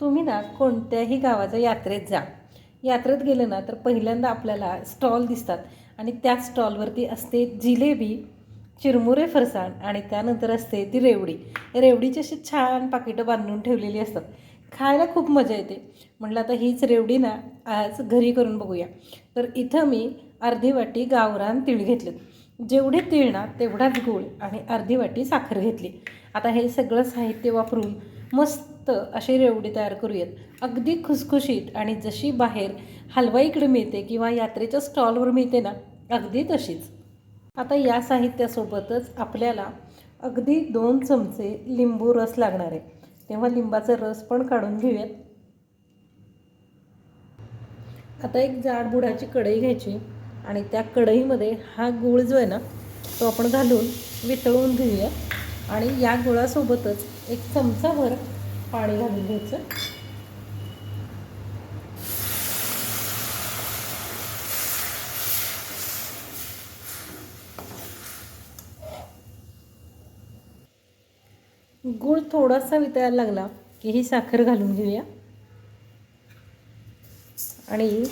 तुम्ही ना कोणत्याही गावाच्या यात्रेत जा. यात्रेत गेलं ना तर पहिल्यांदा आपल्याला स्टॉल दिसतात. आणि त्याच स्टॉलवरती असते जिलेबी चिरमुरे फरसाण आणि त्यानंतर असते ती रेवडी. रेवडीची अशी छान पाकिटं बांधून ठेवलेली असतात. खायला खूप मजा येते. म्हटलं आता हीच रेवडी ना आज घरी करून बघूया. तर इथं मी अर्धी वाटी गावरान तीळ घेतलेत. जेवढे तीळ ना तेवढाच गूळ आणि अर्धी वाटी साखर घेतली. आता हे सगळं साहित्य वापरून मस्त अशी रेवडी तयार करूयात. अगदी खुसखुशीत आणि जशी बाहेर हलवाईकडे मिळते किंवा यात्रेच्या स्टॉलवर मिळते ना अगदी तशीच. आता या साहित्यासोबतच आपल्याला अगदी दोन चमचे लिंबू रस लागणार आहे. तेव्हा लिंबाचा रस पण काढून घेऊयात. आता एक जाड बुडाची कढई घ्यायची आणि त्या कढईमध्ये हा गूळ जो आहे ना तो आपण घालून वितळवून घेऊया. आणि या गुळासोबतच एक चमचाभर पाणी घालून घ्यायचं. गूळ थोडासा वितळायला लागला की ही साखर घालून घेऊया. आणि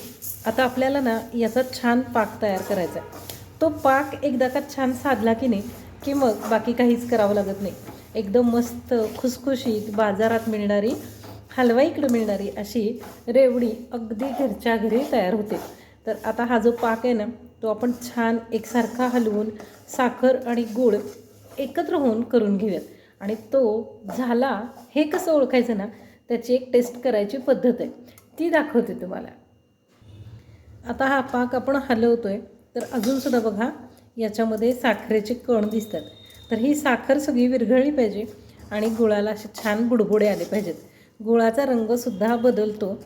आता आपल्याला ना याचा छान पाक तयार करायचा आहे. तो पाक एकदा का छान साधला की नाही की मग बाकी काहीच करावं लागत नाही. एकदम मस्त खुसखुशीत बाजारात मिळणारी हलवाईकडे मिळणारी अशी रेवडी अगदी घरच्या घरी तयार होते. तर आता हा जो पाक आहे ना तो आपण छान एकसारखा हलवून साखर आणि गूळ एकत्र होऊन करून घेऊयात. आणि तो झाला हे कसं ओळखायचं ना त्याची एक टेस्ट करायची पद्धत आहे. ती दाखवते तुम्हाला. आता हा पाक आपण हलवतो आहे तर अजूनसुद्धा बघा याच्यामध्ये साखरेचे कण दिसतात. तर ही साखर सगळी विरघळली पाहिजे आणि गुळाला असे छान बुडबुडे आले पाहिजेत. गुळाचा रंगसुद्धा बदलतो.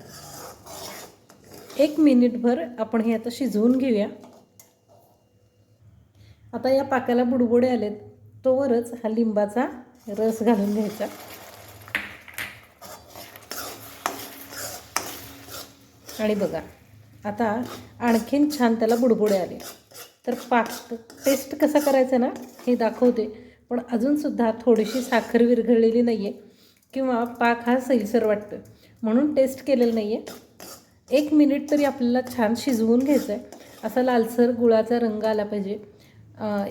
एक मिनिटभर आपण हे आता शिजवून घेऊया. आता या पाकाला बुडबुडे आलेत. तोवरच हा लिंबाचा रस घालून घ्यायचा. आणि बघा आता आणखीन छान त्याला बुडबुडे आले. तर पाक टेस्ट कसा करायचा ना हे दाखवते पण अजूनसुद्धा थोडीशी साखर विरघळलेली नाही आहे किंवा पाक हा सैलसर वाटतो म्हणून टेस्ट केलेलं नाही आहे एक मिनिट तरी आपल्याला छान शिजवून घ्यायचं आहे असा लालसर गुळाचा रंग आला पाहिजे.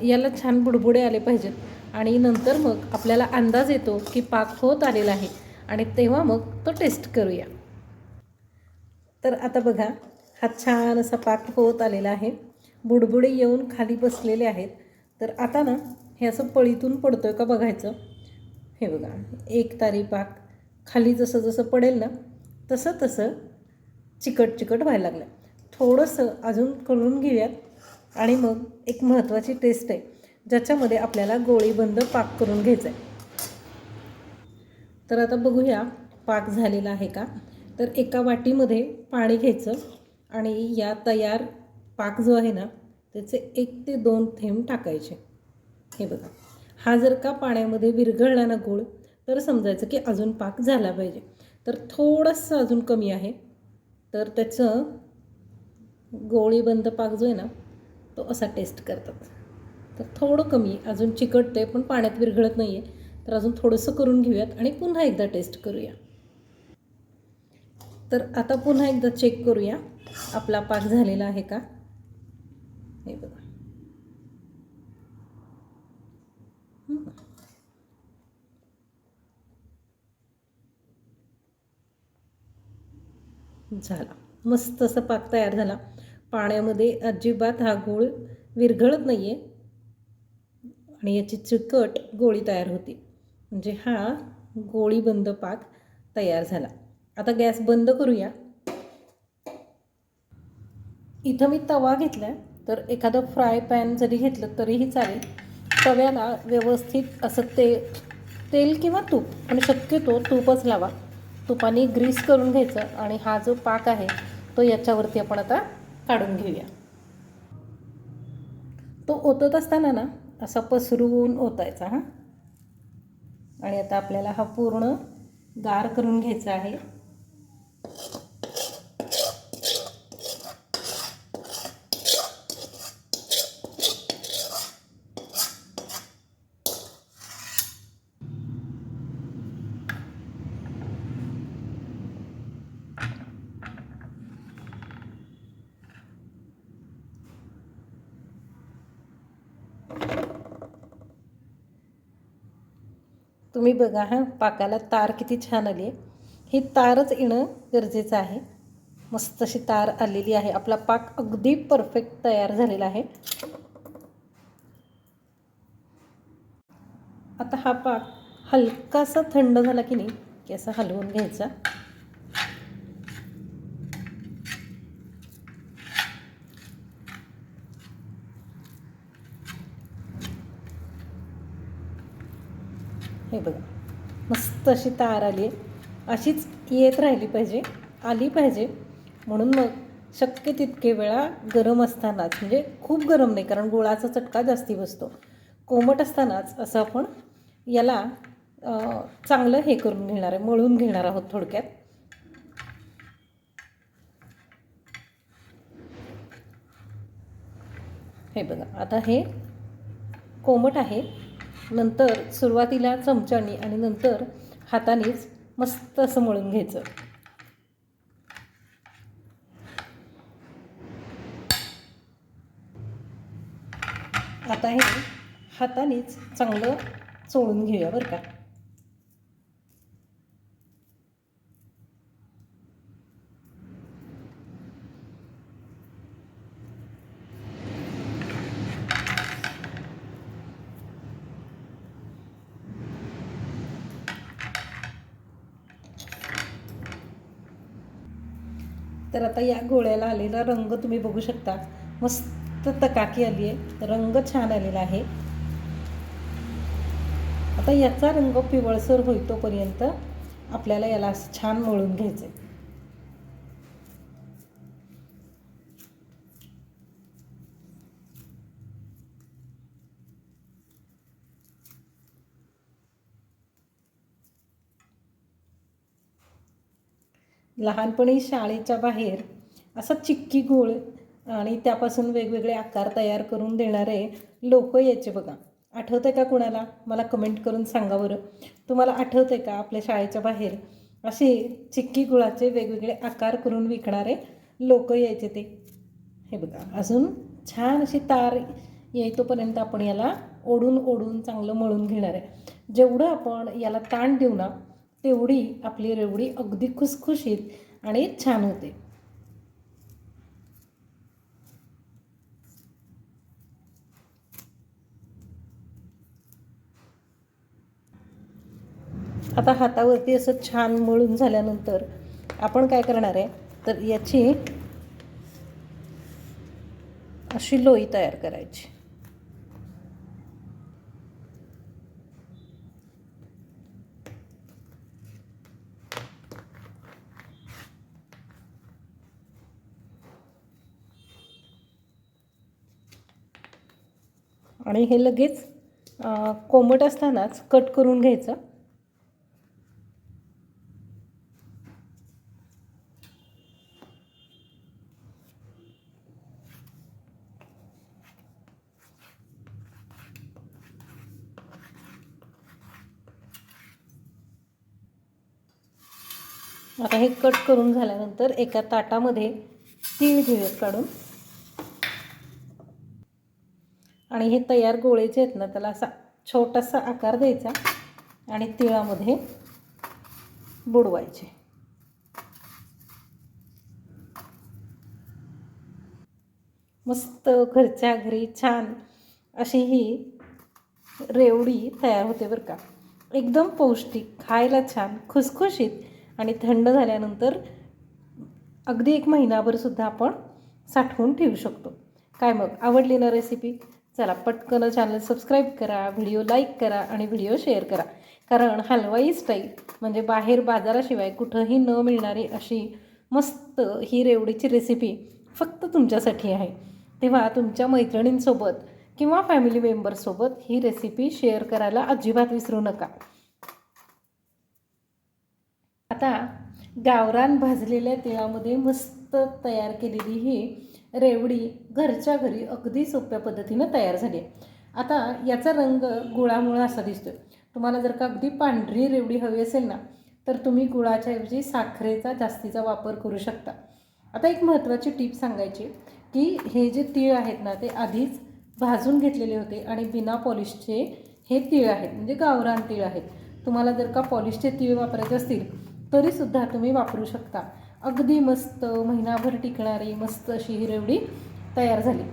याला छान बुडबुडे आले पाहिजेत. आणि नंतर मग आपल्याला अंदाज येतो की पाक होत आलेला आहे. आणि तेव्हा मग तो टेस्ट करूया. तर आता बघा हा छान असा पाक होत आलेला आहे. बुडबुडे येऊन खाली बसलेले आहेत. तर आता ना हे असं पळीतून पडतो आहे का बघायचं? हे बघा एक तारी पाक खाली जसं जसं पडेल ना तसं तसं चिकट चिकट व्हायला लागलं. थोडंसं अजून कळून घेऊयात. आणि मग एक महत्त्वाची टेस्ट आहे ज्याच्यामध्ये आपल्याला गोळीबंद पाक करून घ्यायचा आहे तर आता बघूया पाक झालेला आहे का? तर एका वाटीमध्ये पाणी घ्यायचं आणि या तयार पाक जो आहे ना त्याचे एक ते दोन थेंब टाकायचे. हे बघा. हा जर का पाण्यामध्ये विरघळला ना गोळ तर समजायचं की अजून पाक झाला पाहिजे. तर थोडंसं अजून कमी आहे. तर त्याचं गोळीबंद पाक जो आहे ना तो असा टेस्ट करतात. तर थोडं कमी अजून चिकटते पण पाण्यात विरघळत नाही आहे तर अजून थोडंसं करून घेऊयात आणि पुन्हा एकदा टेस्ट करूया. तर आता पुन्हा एकदा चेक करूया. आपला पाक झालेला आहे का? हे बघा. झाला. मस्त असा पाक तयार झाला. पाण्यामध्ये अजिबात हा गोळ विरघळत नाही आहे आणि याची चिकट गोळी तयार होती. म्हणजे हा गोळीबंद पाक तयार झाला. आता गॅस बंद करूया. इथं मी तवा घेतला आहे तर एखादं फ्राय पॅन जरी घेतलं तरीही चालेल. तव्याला व्यवस्थित असं ते तेल किंवा तूप पण शक्यतो तूपच लावा. तुपाने ग्रीस करून घ्यायचं आणि हा जो पाक आहे तो याच्यावरती आपण आता काढून घेऊया. तो ओतत असताना ना असा पसरून ओतायचा हां. आणि आता आपल्याला हा पूर्ण गार करून घ्यायचा आहे. तुम्ही बघा हां पाकाला तार किती छान आली आहे. ही तारच येणं गरजेचं आहे. मस्त अशी तार आलेली आहे. आपला पाक अगदी परफेक्ट तयार झालेला आहे. आता हा पाक हलकासा थंड झाला की नाही की असा हलवून घ्यायचा. हे बघा. मस्त अशी तार आली आहे. अशीच येत राहिली पाहिजे आली पाहिजे. म्हणून मग शक्य तितके वेळा गरम असतानाच म्हणजे खूप गरम नाही कारण गुळाचा चटका जास्ती बसतो. कोमट असतानाच असं आपण याला चांगलं हे करून घेणार आहे मळून घेणार आहोत थोडक्यात. हे बघा आता हे कोमट आहे. नंतर सुरुवातीला चमच्यानी आणि नंतर हातानेच मस्त असं मळून घ्यायचं. आता हे हातानेच चांगलं चोळून घेऊया बरं का. तर आता या गोळ्याला आलेला रंग तुम्ही बघू शकता. मस्त तकाकी आली आहे. रंग छान आलेला आहे. आता याचा रंग पिवळसर होईतोपर्यंत आपल्याला याला असं छान मळून घ्यायचं आहे लहानपणी शाळेच्या बाहेर असा चिक्की गुळ आणि त्यापासून वेगवेगळे आकार तयार करून देणारे लोक यायचे बघा. आठवतं आहे का कुणाला? मला कमेंट करून सांगा बरं. तुम्हाला आठवतं आहे का आपल्या शाळेच्या बाहेर असे चिक्की गुळाचे वेगवेगळे आकार करून विकणारे लोक यायचे ते? हे बघा अजून छान अशी तार येतोपर्यंत आपण याला ओढून ओढून चांगलं मळून घेणार आहे. जेवढं आपण याला ताण देऊ ना तेवढी आपली रेवडी अगदी खुसखुशीत आणि छान होते. आता हातावरती असं छान मळून झाल्यानंतर आपण काय करणार आहे? तर याची अशी लोई तयार करायची. आणि हे लगेच कोमट असतानाच कट करून घ्यायचं. आता हे कट करून झाल्यानंतर एका ताटामध्ये तीळ घेऊयात काढून. आणि हे तयार गोळे जे आहेत ना त्याला असा छोटासा आकार द्यायचा आणि तिळामध्ये बुडवायचे. मस्त घरच्या घरी छान अशी ही रेवडी तयार होते बरं का. एकदम पौष्टिक खायला छान खुसखुशीत आणि थंड झाल्यानंतर अगदी एक महिनाभरसुद्धा आपण साठवून ठेवू शकतो. काय मग आवडली ना रेसिपी चला पटकन चॅनल सबस्क्राईब करा व्हिडिओ लाईक करा आणि व्हिडिओ शेअर करा. कारण हलवाई स्टाईल म्हणजे बाहेर बाजाराशिवाय कुठंही न मिळणारी अशी मस्त ही रेवडीची रेसिपी फक्त तुमच्यासाठी आहे. तेव्हा तुमच्या मैत्रिणींसोबत किंवा फॅमिली मेंबर्ससोबत ही रेसिपी शेअर करायला अजिबात विसरू नका. आता गावरान भाजलेल्या तिळामध्ये मस्त तयार केलेली ही रेवडी घरच्या घरी अगदी सोप्या पद्धतीनं तयार झाली आहे. आता याचा रंग गुळामुळं असा दिसतोय. तुम्हाला जर का अगदी पांढरी रेवडी हवी असेल ना तर तुम्ही गुळाच्या ऐवजी साखरेचा जास्तीचा वापर करू शकता. आता एक महत्त्वाची टीप सांगायची की हे जे तीळ आहेत ना ते आधीच भाजून घेतलेले होते आणि बिना पॉलिशचे हे तीळ आहेत म्हणजे गावरान तीळ आहेत. तुम्हाला जर का पॉलिशचे तीळ वापरायचे असतील तरीसुद्धा तुम्ही वापरू शकता. अगदी मस्त महिनाभर टिकणारी मस्त अशी ही रेवडी तयार झाली.